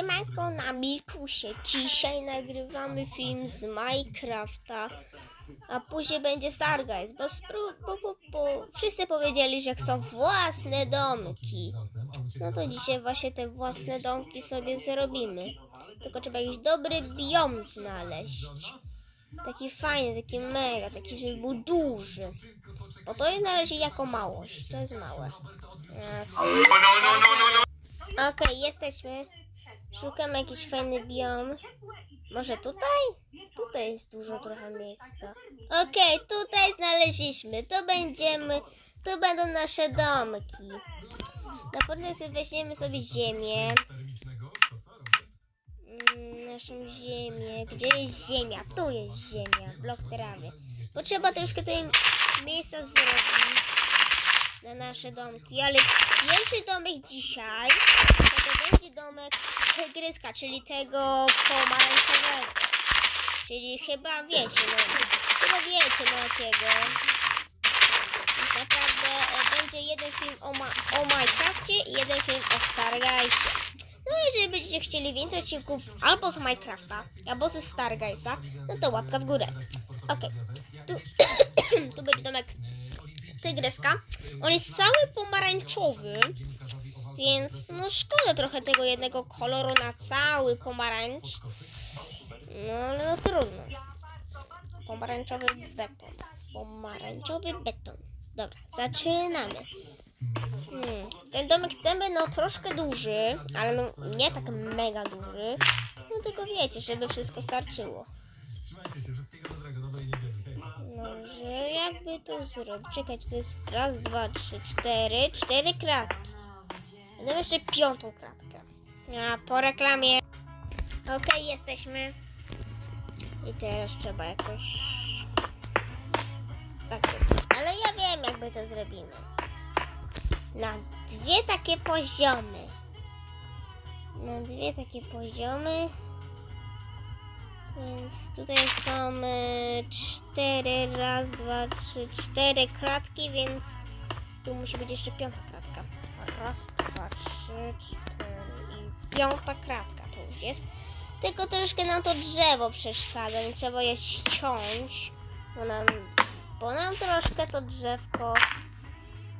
Siemanko na Mikusie. Dzisiaj nagrywamy film z Minecrafta, a później będzie Starguys, bo, spró- bo, bo, bo wszyscy powiedzieli, że chcą własne domki. No to dzisiaj właśnie te własne domki sobie zrobimy. Tylko trzeba jakiś dobry biom znaleźć. Taki fajny, taki mega, taki, żeby był duży. Bo to jest na razie jako małość, to jest małe. Raz. Okej, jesteśmy. Szukam jakiś fajny biom. Może tutaj? Tutaj jest dużo trochę miejsca. Okej, tutaj znaleźliśmy. To będziemy. To będą nasze domki. Na sobie weźmiemy sobie ziemię. Mm, Naszą ziemię. Gdzie jest ziemia? Tu jest ziemia. Blok trawy. Potrzeba troszkę tutaj miejsca zrobić na nasze domki, ale pierwszy domek dzisiaj to, to będzie domek tygryska, czyli tego pomarańczowego. Czyli chyba wiecie, no, chyba wiecie no jakiego. Naprawdę e, będzie jeden film o, ma o Minecrafcie i jeden film o Starguysie. No jeżeli będziecie chcieli więcej odcinków albo z Minecrafta, albo ze Starguysa, no to łapka w górę. Okej, tu, tu będzie domek tygryska. On jest cały pomarańczowy, więc no szkoda trochę tego jednego koloru na cały pomarańcz. No ale no trudno. Pomarańczowy beton. Pomarańczowy beton. Dobra, zaczynamy. Hmm. Ten domek chcemy no troszkę duży, ale no nie tak mega duży. No tylko wiecie, żeby wszystko starczyło. Może jakby to zrobić? Czekać, to jest raz, dwa, trzy, cztery, cztery kratki. Będę jeszcze piątą kratkę. A po reklamie. Okej, jesteśmy. I teraz trzeba jakoś. Tak, ale ja wiem, jakby to zrobimy. Na dwie takie poziomy. Na dwie takie poziomy. Więc tutaj są y, cztery, raz, dwa, trzy, cztery kratki, więc tu musi być jeszcze piąta kratka. Raz, dwa, trzy, cztery i piąta kratka to już jest. Tylko troszkę nam to drzewo przeszkadza, więc trzeba je ściąć, bo nam, bo nam troszkę to drzewko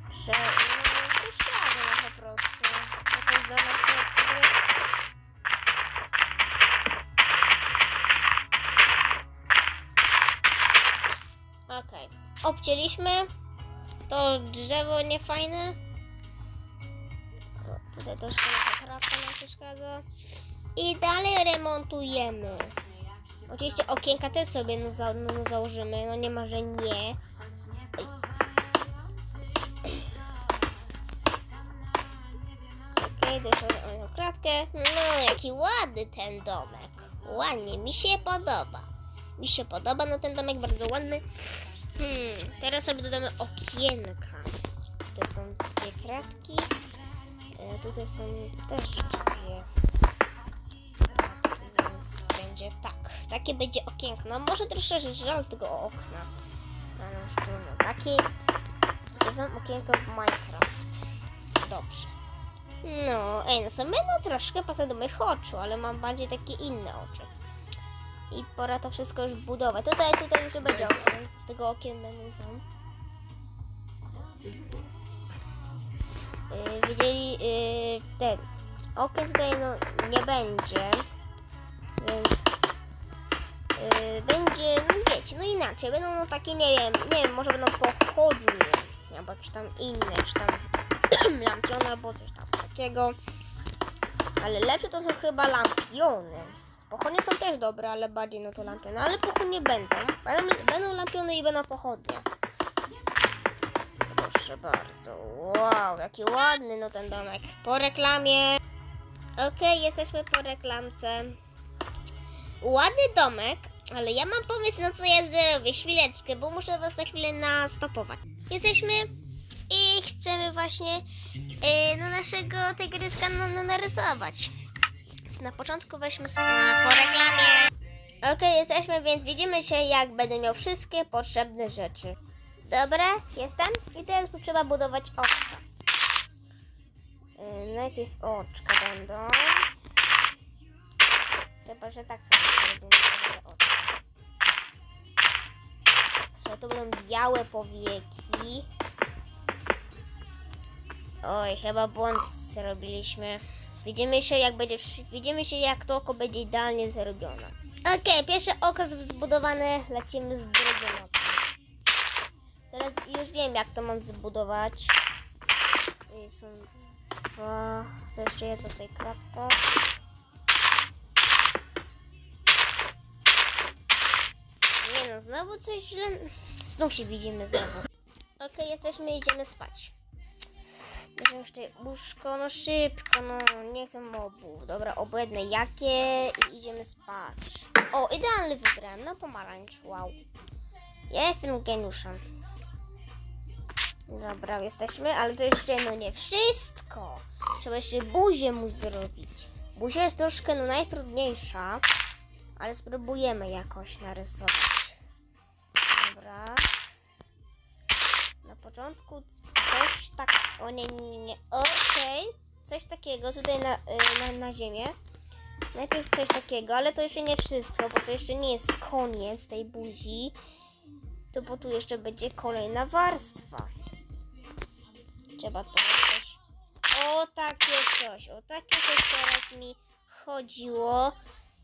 prze, przeszkadza po prostu. To jest domek, który Okej. Obcięliśmy. To drzewo niefajne. O, troszkę trawka nam przeszkadza. I dalej remontujemy. Oczywiście okienka też sobie no, za, no, założymy. No nie ma, że nie. Oj. Okej, doszło na kratkę. No, jaki ładny ten domek. Ładnie, mi się podoba. Mi się podoba, no ten domek bardzo ładny. Hmm, teraz sobie dodamy okienka. Tutaj są dwie kratki. E, tutaj są też dwie. Więc będzie tak. Takie będzie okienko. No może troszkę żal tego okna. Ale już trudno. Takie to są okienko w Minecraft. Dobrze. No, ej, no są no troszkę pasują do moich oczu, ale mam bardziej takie inne oczy. I pora to wszystko już budować. Tutaj, tutaj już będzie okien. Tego okien będą tam. Ten. Okien tutaj no, nie będzie. Więc yy, będzie, no wiecie, no inaczej. Będą no takie, nie wiem, nie wiem, może będą pochodnie. Albo jakieś tam inne, jakieś tam lampiony albo coś tam takiego. Ale lepsze to są chyba lampiony. Pochodnie są też dobre, ale bardziej no to lampiony. Ale pochodnie będą. Będą, będą lampiony i będą pochodnie. Proszę bardzo. Wow, jaki ładny no ten domek. Po reklamie. Okej, jesteśmy po reklamce. Ładny domek, ale ja mam pomysł na co ja zrobię. Chwileczkę, bo muszę was na chwilę nastopować. Jesteśmy i chcemy właśnie yy, no naszego tygryska no, no, narysować. Więc na początku weźmy sobie po reklamie. Okej, jesteśmy, więc widzimy się, jak będę miał wszystkie potrzebne rzeczy. Dobra, jestem. I teraz trzeba budować oczka. Yy, najpierw oczka będą. może tak sobie zrobimy. O. Że to będą białe powieki. Oj, chyba błąd zrobiliśmy. Widzimy się jak będzie, widzimy się jak to oko będzie idealnie zrobione. Okej, pierwsze oko zbudowane, lecimy z drugim. Już wiem jak to mam zbudować. Tutaj są dwa, to jeszcze jedna tutaj kratka. Nie no, znowu coś źle... Znów się widzimy znowu. Okej, jesteśmy, idziemy spać. Bierzemy jeszcze łóżko, no szybko, no nie chcę mobów. Dobra, obłędne jakie i idziemy spać. O, idealny wybrałem, no pomarańcz, wow. Ja jestem geniuszem. Dobra, jesteśmy, ale to jeszcze no nie wszystko. Trzeba jeszcze buzię mu zrobić. Buzia jest troszkę no najtrudniejsza, ale spróbujemy jakoś narysować. Dobra. Na początku coś tak. O nie, nie, nie. Okej. Coś takiego tutaj na, y, na, na ziemię. Najpierw coś takiego, ale to jeszcze nie wszystko, bo to jeszcze nie jest koniec tej buzi. To bo tu jeszcze będzie kolejna warstwa. Trzeba to jakoś. O takie coś, o takie coś teraz mi chodziło.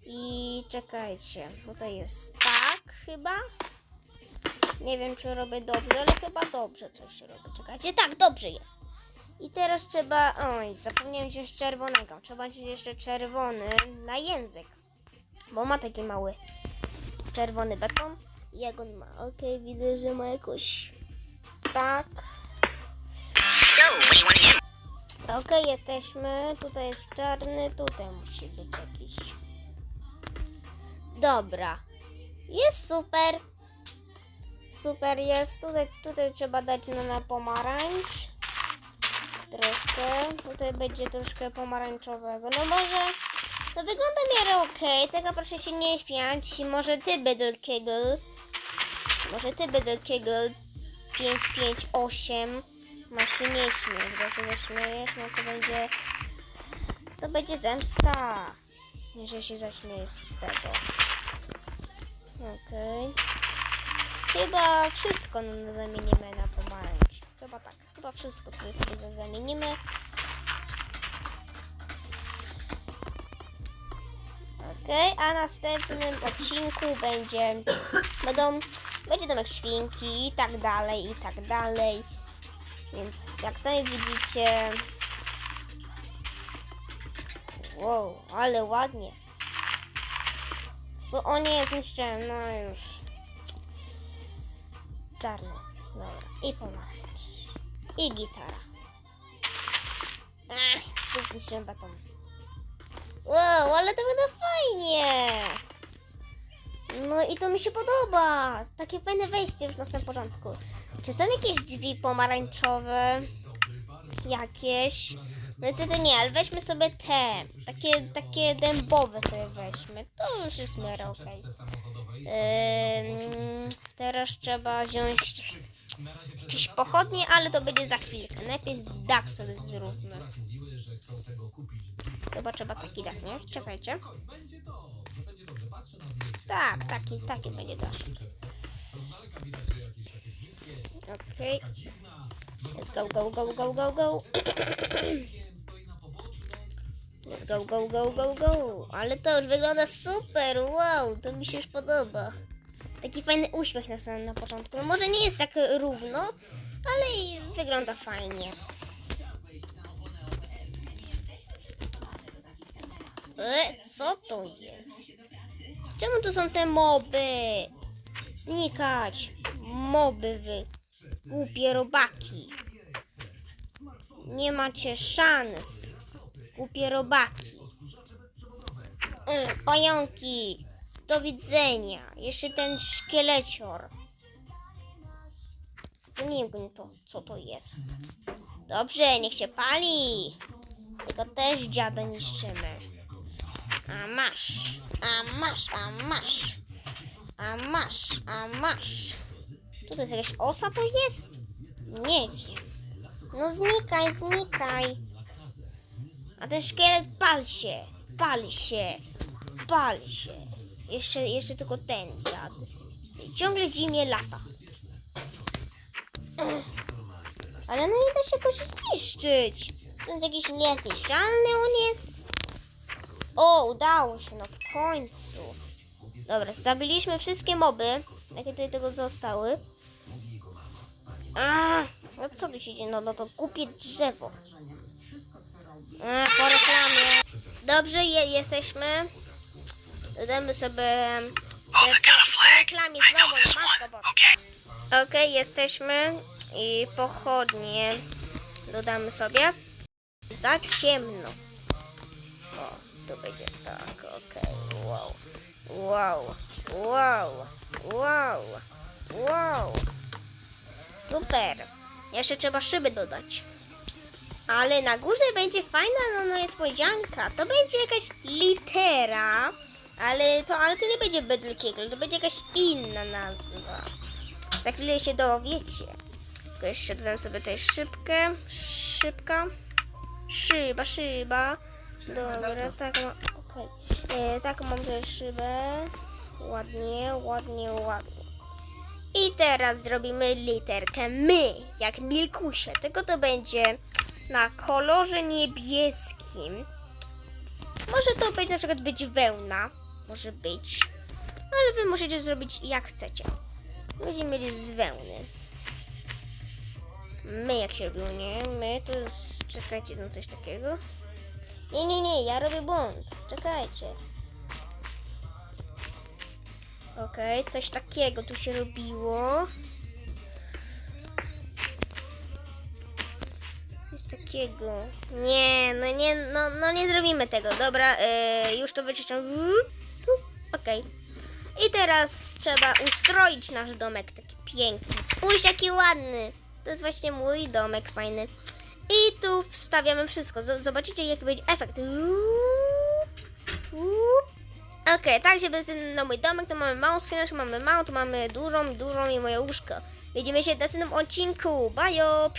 I czekajcie, tutaj jest tak chyba. Nie wiem, czy robię dobrze, ale chyba dobrze coś robię. Czekajcie, tak, dobrze jest. I teraz trzeba. Oj, zapomniałem wziąć czerwonego. Trzeba wziąć jeszcze czerwony na język. Bo ma taki mały czerwony beton. Jak on ma? Okej, widzę, że ma jakoś. Tak. Okej, jesteśmy. Tutaj jest czarny, tutaj musi być jakiś. Dobra. Jest super. Super jest. Tutaj, tutaj trzeba dać na, na pomarańcz. Troszkę. Tutaj będzie troszkę pomarańczowego. No może. To wygląda miarę okej. Tego proszę się nie śmiać. Może ty, Biddle Kegel. Może ty, Biddle Kegel 558 masz się nie śmieć, bo się zaśmiejesz, no to będzie to będzie zemsta. Jeżeli się zaśmiejesz z tego. Okej. Chyba wszystko zamienimy na pomarańcz. Chyba tak. Chyba wszystko sobie sobie za- zamienimy. Okej, a następnym odcinku będzie będą będzie domek świnki i tak dalej i tak dalej. Więc jak sami widzicie. Wow, ale ładnie. Co o nie zniszczyłem, no już. Czarny. Dobra. I pomarańcz. I gitara. Ach, zniszczyłem baton. Wow, ale to wygląda fajnie. No i to mi się podoba. Takie fajne wejście już na samym początku. Czy są jakieś drzwi pomarańczowe? Jakieś? No niestety nie, ale weźmy sobie te. Takie, takie dębowe sobie weźmy. To już jest miarę. Ym, teraz trzeba wziąć jakieś pochodnie, ale to będzie za chwilkę. Najpierw dach sobie zróbmy. Chyba trzeba taki dach, nie? Czekajcie. Tak, taki, taki będzie dach. Okej. Let's go, go, go, go, go, go. Let's go, go, go, go, go. Ale to już wygląda super, wow, to mi się już podoba. Taki fajny uśmiech na samym na początku. No może nie jest tak równo, ale wygląda fajnie. E, co to jest? Czemu tu są te moby? Znikać! Moby wy. Głupie robaki. Nie macie szans. Głupie robaki. Mm, pająki. Do widzenia. Jeszcze ten szkielecior. Nie wiem, to, co to jest. Dobrze, niech się pali. Tylko też dziada niszczymy. A masz, a masz, a masz. A masz, a masz. Tu to jest jakaś osa to jest? Nie wiem. No znikaj, znikaj. A ten szkielet pal się, pal się. Pal się. Jeszcze, jeszcze tylko ten dziad. Ciągle w zimie lata. Ale no nie da się go zniszczyć. To jest jakiś niezniszczalny on jest. O, udało się, no w końcu. Dobra, zabiliśmy wszystkie moby, jakie tutaj tego zostały. A, no co tu się dzieje? No, no to głupie drzewo. A, po reklamie. Dobrze, je, jesteśmy. Dodamy sobie... Po reklamie znowu, no matko. Okej, jesteśmy. I pochodnie dodamy sobie. Za ciemno. O, tu będzie tak, okej, wow. Wow, wow, wow, wow. Super. Jeszcze trzeba szyby dodać. Ale na górze będzie fajna no, no niespodzianka. To będzie jakaś litera. Ale to, ale to nie będzie Bedlkiegel, to będzie jakaś inna nazwa. Za chwilę się dowiecie. Tylko jeszcze dodam sobie tutaj szybkę. Szybka. Szyba, szyba. Dobra, tak mam. Okej. E, Tak mam tutaj szybę. Ładnie, ładnie, ładnie. I teraz zrobimy literkę my, jak Milkusie. Tylko to będzie na kolorze niebieskim. Może to być na przykład być wełna. Może być. Ale wy możecie zrobić jak chcecie. Będziemy mieli z wełny. My jak się robiło, nie? My to jest... Czekajcie, no coś takiego. Nie, nie, nie, ja robię błąd. Czekajcie. Okej, coś takiego tu się robiło. Coś takiego. Nie, no nie, no, no nie zrobimy tego. Dobra, e, już to wyczyszczam. Okej. I teraz trzeba ustroić nasz domek taki piękny. Spójrz jaki ładny. To jest właśnie mój domek fajny. I tu wstawiamy wszystko. Zobaczycie jaki będzie efekt. Okej, tak żeby na mój domek to mamy małą skrzyneczkę, mamy małą, tu mamy dużą, dużą i moje łóżko. Widzimy się w następnym odcinku. Bajo!